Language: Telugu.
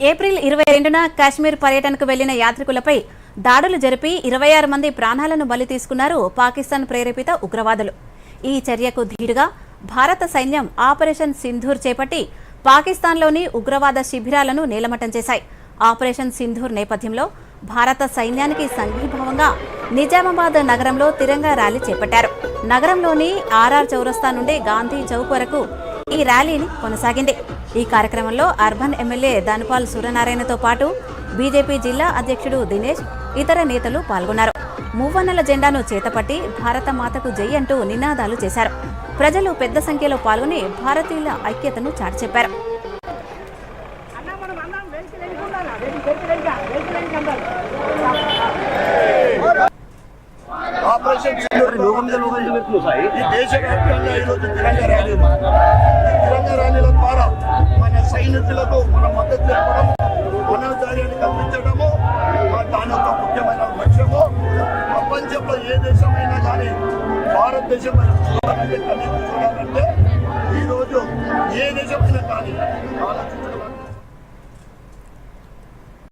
ఏప్రిల్ ఇరవై రెండున కాశ్మీర్ పర్యటనకు వెళ్ళిన యాత్రికులపై దాడులు జరిపి ఇరవై ఆరు మంది ప్రాణాలను బలి తీసుకున్నారు పాకిస్తాన్ ప్రేరేపిత ఉగ్రవాదులు. ఈ చర్యకు ధీటుగా భారత సైన్యం ఆపరేషన్ సింధూర్ చేపట్టి పాకిస్తాన్లోని ఉగ్రవాద శిబిరాలను నేలమట్టం చేశాయి. ఆపరేషన్ సింధూర్ నేపథ్యంలో భారత సైన్యానికి సంఘీభావంగా నిజామాబాద్ నగరంలో తిరంగా ర్యాలీ చేపట్టారు. నగరంలోని ఆర్ఆర్ చౌరస్తా నుండి గాంధీ చౌక్ వరకు ఈ ర్యాలీని కొనసాగింది. ఈ కార్యక్రమంలో అర్బన్ ఎమ్మెల్యే దానిపాల్ సూర్యనారాయణతో పాటు బీజేపీ జిల్లా అధ్యక్షుడు దినేష్ ఇతర నేతలు పాల్గొన్నారు. మువ్వన్నెల జెండాను చేతపట్టి భారత మాతకు జై అంటూ నినాదాలు చేశారు. ప్రజలు పెద్ద సంఖ్యలో పాల్గొని భారతీయుల ఐక్యతను చాటి చెప్పారు ఆపరేషన్ ఈ దేశవ్యాప్తంగా ఈరోజు తిరంగ దాని యొక్క ముఖ్యమైన లక్ష్యము ప్రపంచంలో ఏ దేశమైనా కానీ భారతదేశం చూడాలంటే ఈరోజు ఏ దేశమైనా కానీ ఆలోచించడం